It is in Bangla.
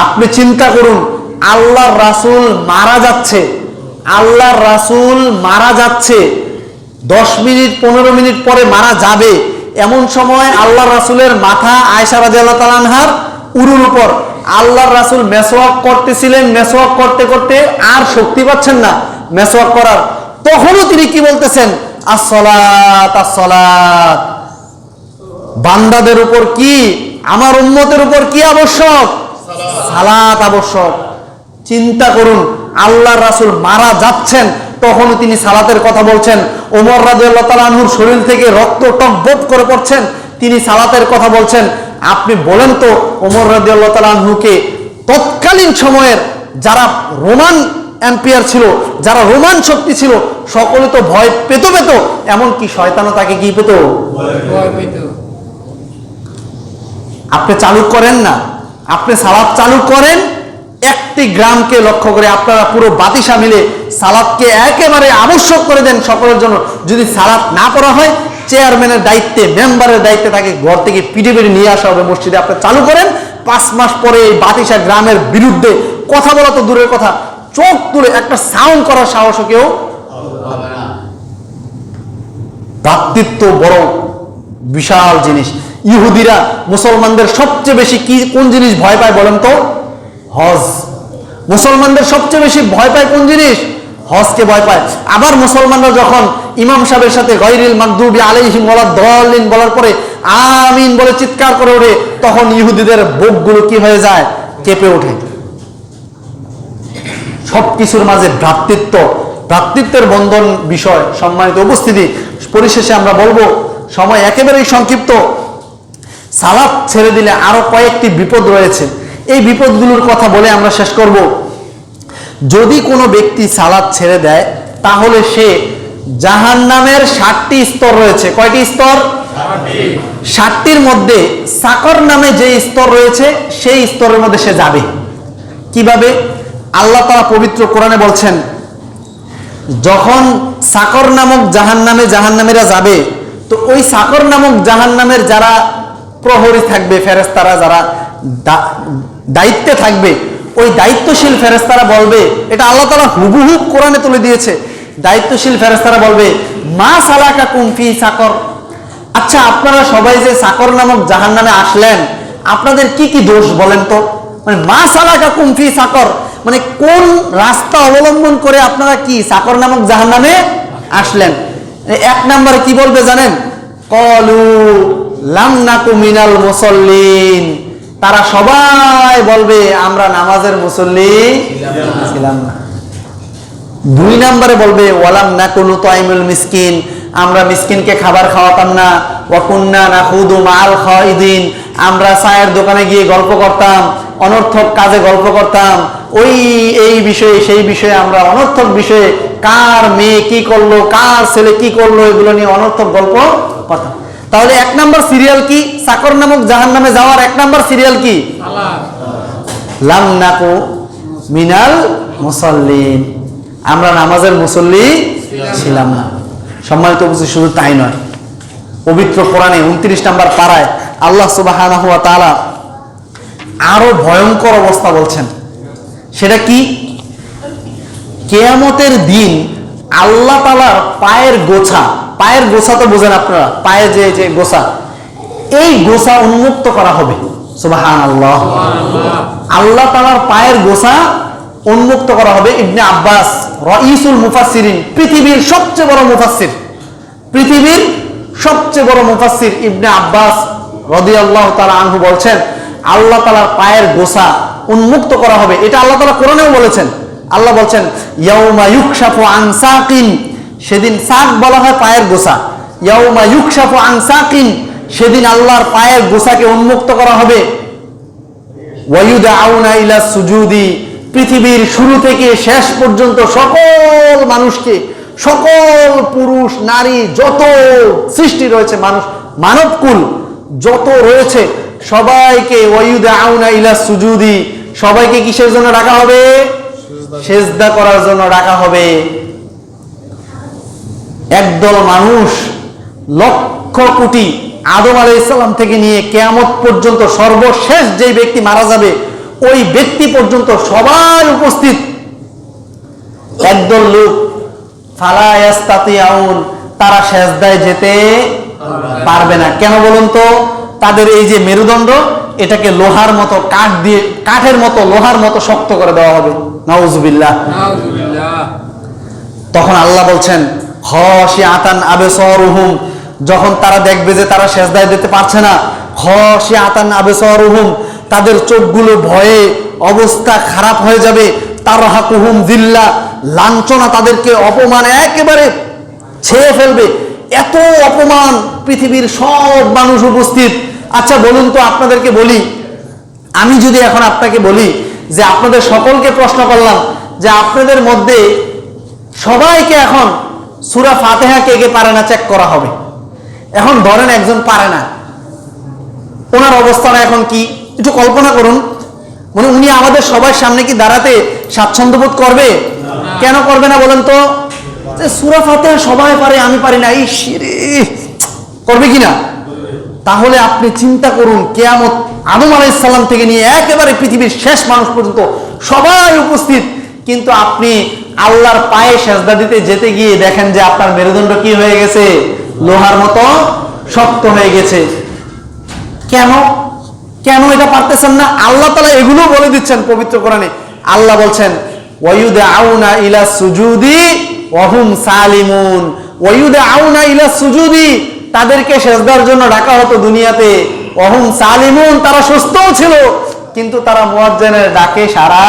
আপনি চিন্তা করুন, আল্লাহর রাসূল মারা যাচ্ছে। আল্লাহর রাসূল মারা যাচ্ছে। দশ মিনিট, পনেরো মিনিট পরে মারা যাবে। এমন সময় আল্লাহ রাসুলের মাথা আয়সা রাদিয়াল্লাহু তাআলা আনহার উরুর উপর। আল্লাহর রাসুল মেসওয়াক করতেছিলেন। মেসওয়াক করতে করতে আর শক্তি পাচ্ছেন না মেসওয়াক করার। তখনও তিনি কি বলতেছেন? আসসালাত আসসালাত। বান্দাদের উপর কি? আমার উম্মতের উপর কি আবশ্যক? সালাত আবশ্যক। চিন্তা করুন আল্লাহ রাসূল মারা যাচ্ছেন তখনও তিনি সালাতের কথা বলছেন। ওমর রাদিয়াল্লাহু তাআলা আনহুর শরীর থেকে রক্ত টকবক করে পড়ছেন তিনি সালাতের কথা বলছেন। আপনি বলেন তো ওমর রাদিয়াল্লাহু তাআলা আনহুকে তৎকালীন সময়ের যারা রোমান এম্পিয়ার ছিল যারা রোমান শক্তি ছিল সকলে তো ভয় পেত পেত এমনকি শয়তানও তাকে কি পেত। আপনি চালু করেন না। আপনি সালাদ চালু করেন, একটি গ্রামকে লক্ষ্য করে আপনারা পুরো বাতিসা মিলে সালাদকে একেবারে আবশ্যক করে দেন সকলের জন্য। যদি সালাদ না করা হয়, চেয়ারম্যানের দায়িত্বে, মেম্বারের দায়িত্বে তাকে ঘর থেকে পিঠে পিটে নিয়ে আসা হবে মসজিদে। আপনি চালু করেন, পাঁচ মাস পরে এই বাতিসা গ্রামের বিরুদ্ধে কথা বলা তো দূরের কথা, চোখ তুলে একটা সাউন্ড করার সাহসও কেউ ভ্রাতৃত্ব বড়, বিশাল জিনিস। ইহুদিরা মুসলমানদের সবচেয়ে বেশি কি, কোন জিনিস ভয় পায় বলেন তো? হজ। মুসলমানদের সবচেয়ে বেশি ভয় পায় কোন জিনিস? হজকে ভয় পায়। আবার মুসলমানরা যখন ইমাম সাহেবের সাথে গৈরিল মাকদুবি আলাইহিম ওয়ালা দলিন বলার পরে আমিন বলে চিৎকার করে ওঠে, তখন ইহুদিদের বুকগুলো কি হয়ে যায়? কেঁপে ওঠে। সবকিছুর মাঝে ভ্রাতৃত্ব। ভ্রাতৃত্বের বন্ধন বিষয় সম্মানিত উপস্থিতি। পরিশেষে আমরা বলব, সময় একেবারেই সংক্ষিপ্ত। সালাদ ছেড়ে দিলে আরও কয়েকটি বিপদ রয়েছে। এই বিপদগুলোর কথা বলে আমরা শেষ করব। যদি কোনো ব্যক্তি সালাদ ছেড়ে দেয় তাহলে সে জাহান নামের ষাটটি স্তর রয়েছে। কয়টি স্তর? ষাটটির মধ্যে সাকর নামে যে স্তর রয়েছে সেই স্তরের মধ্যে সে যাবে। কীভাবে? আল্লাহ তারা পবিত্র কোরআনে বলছেন যখন সাকর নামক জাহান নামে জাহান নামেরা যাবে তো ওই সাকর নামক জাহান নামের যারা প্রহরী থাকবে ফেরেস্তারা যারা দায়িত্বে থাকবে। ওই দায়িত্বশীল ফেরেস্তারা বলবে, এটা আল্লাহ তালা হুবহু কোরআনে তুলে দিয়েছে। দায়িত্বশীল ফেরেস্তারা বলবে, মা সালাকা কুমফি সাকর। আচ্ছা আপনারা সবাই যে সাকর নামক জাহান নামে আসলেন, আপনাদের কি কি দোষ বলেন তো? মানে মা সালাকা কুমফি সাকর। মানে কোন রাস্তা অবলম্বন করে আপনারা কি সাকর নামক জাহান নামে আসলেন? এক নম্বরে কি বলবে জানেন? কলু লামনাকু মিনাল মুসল্লিন। তারা সবাই বলবে, আমরা নামাজের মুসল্লি। ছিলাম না। দুই নম্বরে বলবে, ওয়ালাম না কোনো তাইমুল মিসকিন। আমরা মিসকিনকে খাবার খাওয়াতাম না। ওয়াকুন্না না হুদু মাল খাওয়াইদিন। আমরা চায়ের দোকানে গিয়ে গল্প করতাম, অনর্থক কাজে গল্প করতাম। ওই, এই বিষয়ে, সেই বিষয়ে আমরা অনর্থক বিষয়ে, কার মেয়ে কি করল, কার ছেলে কি করল, এগুলো নিয়ে অনর্থক গল্প করতাম তাহলে এক নম্বর সিরিয়াল কি? সাকর নামক জাহান নামে যাওয়ার এক নম্বর সিরিয়াল কি? লাম নাকু মিনাল মুসল্লিন। আমরা নামাজের মুসল্লি ছিলাম না। সম্মানিত উপস্থিত শুধু তাই নয়। পবিত্র কোরআনে উনত্রিশ নাম্বার পাড়ায় আল্লাহ সুবাহানা হুয়া তাআলা আরও ভয়ঙ্কর অবস্থা বলছেন। সেটা কি? কেয়ামতের দিন আল্লাহ তালার পায়ের গোছা পায়ের গোছা তো বোঝেন আপনারা, পায়ে যে যে গোছা এই গোসা উন্মুক্ত করা হবে। সুবাহান আল্লাহ আল্লাহ তালার পায়ের গোছা উন্মুক্ত করা হবে। ইবনে আব্বাস, রইসুল মুফাসসিরিন, পৃথিবীর সবচেয়ে বড় মুফাসসির। পৃথিবীর সবচেয়ে বড় মুফাসসির ইবনে আব্বাস রাদিয়াল্লাহু তাআলা আনহু বলছেন, আল্লাহ তাআলার পায়ের গোসা উন্মুক্ত করা হবে। এটা আল্লাহ তাআলা কোরআনেও বলেছেন। আল্লাহ বলছেন, ইয়াউমা ইউকশাফু আন সাকিন সেদিন সাক বলা হয় পায়ের গোছা ইয়াউমা ইউকশাফু আন সাকিন সেদিন আল্লাহর পায়ের গোছাকে উন্মুক্ত করা হবে। ওয়ায়ুদাউনা ইলা সুজুদি পৃথিবীর শুরু থেকে শেষ পর্যন্ত সকল মানুষকে সকল পুরুষ নারী যত সৃষ্টি রয়েছে মানুষ মানবকুল যত রয়েছে সবাইকে ওয়ায়ুদাউনা ইলা সুজুদি সবাইকে কিসের জন্য ডাকা হবে? সেজদা করার জন্য ডাকা হবে। একদল মানুষ লক্ষ কোটি আদম আলাই ইসলাম থেকে নিয়ে কেয়ামত পর্যন্ত সর্বশেষ যে ব্যক্তি মারা যাবে ওই ব্যক্তি পর্যন্ত সবার উপস্থিত। একদল লোক ফালায়াস্তাতি আউন তারা সেজদায় যেতে পারবে না। কেন বলুন তো? তাদের এই যে মেরুদণ্ড এটাকে লোহার মতো কাঠ দিয়ে কাঠের মতো লোহার মতো শক্ত করে দেওয়া হবে। নাউজুবিল্লাহ। নাউজুবিল্লাহ। তখন আল্লাহ বলছেন আতান যখন তারা দেখবে যে তারা সেজদায় দিতে পারছে না খসি আতান আবেসরুহুম, তাদের চোখগুলো ভয়ে অবস্থা খারাপ হয়ে যাবে। তার হাকুহুম দিল্লা লাঞ্ছনা তাদেরকে অপমান একেবারে ছেয়ে ফেলবে। এত অপমান পৃথিবীর সব মানুষ উপস্থিত। আচ্ছা বলুন তো আপনাদেরকে বলি, আমি যদি এখন আপনাকে বলি যে আপনাদের সকলকে প্রশ্ন করলাম যে আপনাদের মধ্যে সবাইকে এখন সুরা ফাতেহা কে কে পারে না চেক করা হবে। এখন ধরেন একজন পারে না। ওনার অবস্থাটা এখন কি? একটু কল্পনা করুন। মানে উনি আমাদের সবার সামনে কি দাঁড়াতে স্বাচ্ছন্দ্য বোধ করবে? কেন করবে না বলেন তো? যে সুরা ফাতেহা সবাই পারে আমি পারি না। এই শিরে করবে কি না? তাহলে আপনি চিন্তা করুন কেয়ামত আদম আলাইসাল্লাম থেকে নিয়ে একেবারে পৃথিবীর শেষ মানুষ পর্যন্ত সবাই উপস্থিত। কিন্তু আপনি আল্লাহর পায়ে সেজদা দিতে যেতে গিয়ে দেখেন যে আপনার মেরুদণ্ড কি হয়ে গেছে? লোহার মতো শক্ত হয়ে গেছে। কেন? কেন এটা পারতেছেন না? আল্লাহ তালা এগুলো বলে দিচ্ছেন পবিত্র কোরআনে। আল্লাহ বলছেন ওয়ুদে আউনা ইলা সুজুদি ওহুম সালিমুন। ওয়ুদে আউনা ইলা সুজুদি, তাদেরকে সেজদার জন্য ডাকা হতো দুনিয়াতে। অহুম সালিমুন, তারা সুস্থও ছিল, কিন্তু তারা মুয়াজ্জেনের ডাকে সারা